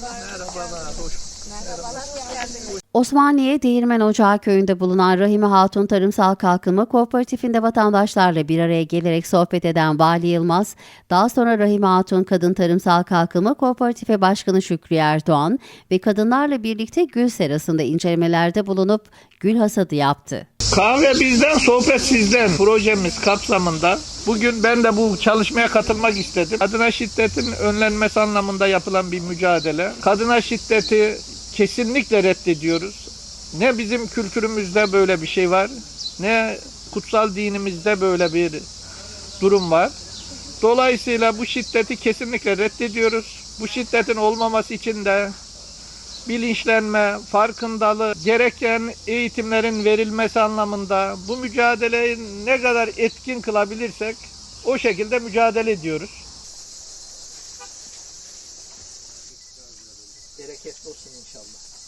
Merhabalar. Merhabalar. Merhabalar. Merhabalar. Osmaniye Değirmen Ocağı köyünde bulunan Rahime Hatun Tarımsal Kalkınma Kooperatifinde vatandaşlarla bir araya gelerek sohbet eden Vali Yılmaz, daha sonra Rahime Hatun Kadın Tarımsal Kalkınma Kooperatifi Başkanı Şükrü Erdoğan ve kadınlarla birlikte gül serasında incelemelerde bulunup gül hasadı yaptı. Kahve bizden, sohbet sizden projemiz kapsamında bugün ben de bu çalışmaya katılmak istedim. Kadına şiddetin önlenmesi anlamında yapılan bir mücadele. Kadına şiddeti kesinlikle reddediyoruz. Ne bizim kültürümüzde böyle bir şey var, ne kutsal dinimizde böyle bir durum var. Dolayısıyla bu şiddeti kesinlikle reddediyoruz. Bu şiddetin olmaması için de bilinçlenme, farkındalık, gereken eğitimlerin verilmesi anlamında bu mücadeleyi ne kadar etkin kılabilirsek o şekilde mücadele ediyoruz. Bereketli olsun inşallah.